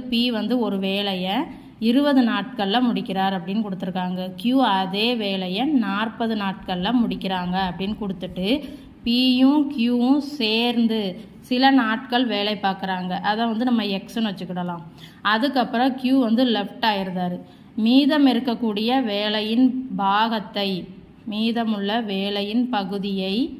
B வந்து ஒரு வேலையை இருபது நாட்களில் முடிக்கிறார் அப்படின்னு கொடுத்துருக்காங்க. கியூ அதே வேலையை நாற்பது நாட்களில் முடிக்கிறாங்க அப்படின்னு கொடுத்துட்டு பியும் கியூவும் சேர்ந்து சில நாட்கள் வேலை பார்க்குறாங்க. அதை வந்து நம்ம எக்ஸ்னு வச்சுக்கிடலாம். அதுக்கப்புறம் கியூ வந்து லெஃப்ட் ஆயிருந்தாரு. மீதம் இருக்கக்கூடிய வேலையின் பாகத்தை மீதமுள்ள வேலையின் பகுதியை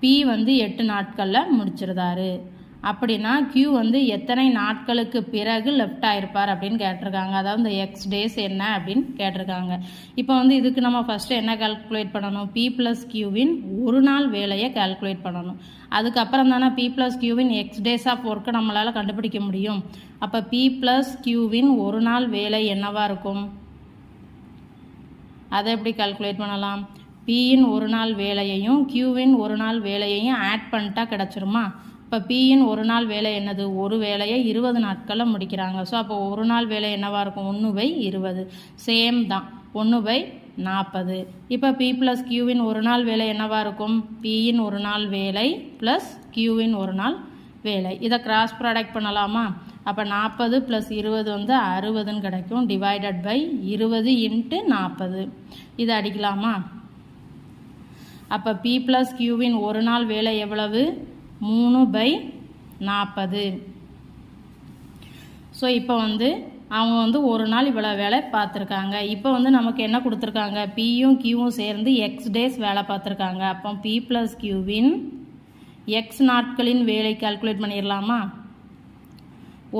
பி வந்து எட்டு நாட்களில் முடிச்சிருந்தாரு. அப்படின்னா கியூ வந்து எத்தனை நாட்களுக்கு பிறகு லெஃப்ட் ஆயிருப்பார் அப்படின்னு கேட்டிருக்காங்க. அதாவது இந்த எக்ஸ் டேஸ் என்ன அப்படின்னு கேட்டிருக்காங்க. இப்போ வந்து இதுக்கு நம்ம ஃபஸ்ட்டு என்ன கால்குலேட் பண்ணணும்? பி ப்ளஸ் கியூவின் ஒரு நாள் வேலையை கால்குலேட் பண்ணணும். அதுக்கப்புறம் தானே பி ப்ளஸ் கியூவின் எக்ஸ் டேஸ் ஆஃப் ஒர்க்கை நம்மளால் கண்டுபிடிக்க முடியும். அப்போ பி ப்ளஸ் கியூவின் ஒரு நாள் வேலை என்னவா இருக்கும்? அதை எப்படி கால்குலேட் பண்ணலாம்? பியின் ஒரு நாள் வேலையையும் கியூவின் ஒரு நாள் வேலையையும் ஆட் பண்ணிட்டா கிடச்சிருமா? இப்போ பியின் ஒரு நாள் வேலை என்னது? ஒரு வேலையை இருபது நாட்களில் முடிக்கிறாங்க. ஸோ அப்போ ஒரு நாள் வேலை என்னவாக இருக்கும்? ஒன்று பை இருபது. சேம் தான். ஒன்று பை நாற்பது இப்போ பி ப்ளஸ் கியூவின் ஒரு நாள் வேலை என்னவாக இருக்கும்? பியின் ஒரு நாள் வேலை ப்ளஸ் கியூவின் ஒரு நாள் வேலை. இதை கிராஸ் ப்ராடக்ட் பண்ணலாமா? அப்போ நாற்பது ப்ளஸ் இருபது வந்து அறுபதுன்னு கிடைக்கும். டிவைடட் பை இருபது இன்ட்டு நாற்பது இதை அடிக்கலாமா? அப்போ பி ப்ளஸ் கியூவின் ஒரு நாள் வேலை எவ்வளவு? மூணு பை நாற்பது ஸோ இப்போ வந்து அவங்க வந்து ஒரு நாள் இவ்வளோ வேலை பார்த்துருக்காங்க. இப்போ வந்து நமக்கு என்ன கொடுத்துருக்காங்க? பியும் கியூவும் சேர்ந்து எக்ஸ் டேஸ் வேலை பார்த்துருக்காங்க. அப்போ பி ப்ளஸ் கியூவின் எக்ஸ் நாட்களின் வேலை கால்குலேட் பண்ணிடலாமா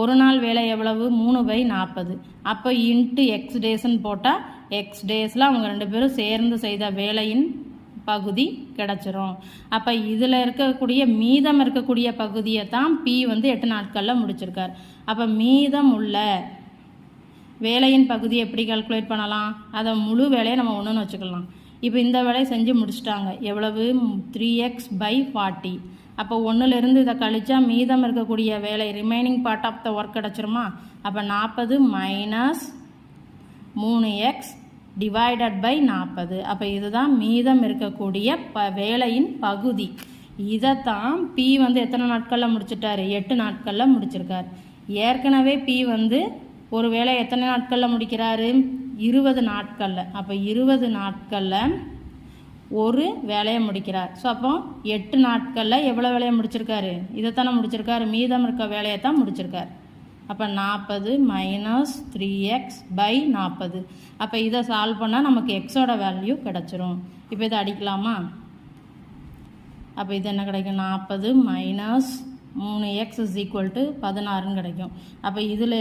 ஒரு நாள் வேலை எவ்வளவு? மூணு பை நாற்பது அப்போ இன்ட்டு எக்ஸ் டேஸ்ன்னு போட்டால் எக்ஸ் டேஸில் அவங்க ரெண்டு பேரும் சேர்ந்து செய்த வேலையின் பகுதி கிடச்சிரும். அப்போ இதில் இருக்கக்கூடிய மீதம் இருக்கக்கூடிய பகுதியை தான் பி வந்து எட்டு நாட்களில் முடிச்சிருக்கார். அப்போ மீதம் உள்ள வேலையின் பகுதியை எப்படி கால்குலேட் பண்ணலாம்? அதை முழு வேலையை நம்ம ஒன்றுன்னு வச்சுக்கலாம். இப்போ இந்த வேலையை செஞ்சு முடிச்சிட்டாங்க. எவ்வளவு? த்ரீ எக்ஸ் பை ஃபார்ட்டி அப்போ ஒன்றுலேருந்து இதை கழித்தா மீதம் இருக்கக்கூடிய வேலை remaining part of the work கிடச்சிருமா? அப்போ நாற்பது மைனஸ் மூணு எக்ஸ் டிவைடட் பை நாற்பது. அப்போ இதுதான் மீதம் இருக்கக்கூடிய ப வேலையின் பகுதி. இதைத்தான் பி வந்து எத்தனை நாட்களில் முடிச்சிட்டாரு? எட்டு நாட்களில் முடிச்சிருக்கார். ஏற்கனவே பி வந்து ஒரு வேலை எத்தனை நாட்களில் முடிக்கிறாரு? இருபது நாட்களில். அப்போ இருபது நாட்களில் ஒரு வேலையை முடிக்கிறார். ஸோ அப்போ எட்டு நாட்களில் எவ்வளோ வேலையை முடிச்சிருக்காரு? இதைத்தானே முடிச்சிருக்காரு. மீதம் இருக்க வேலையை தான் முடிச்சிருக்காரு. அப்போ நாற்பது மைனஸ் த்ரீ எக்ஸ் பை நாற்பது அப்போ இதை சால்வ் பண்ணால் நமக்கு எக்ஸோட வேல்யூ கிடச்சிரும். இப்போ இதை அடிக்கலாமா? அப்போ இது என்ன கிடைக்கும்? நாற்பது மைனஸ் மூணு எக்ஸ் இஸ் ஈக்குவல் டு பதினாறுன்னு கிடைக்கும். அப்போ இதில்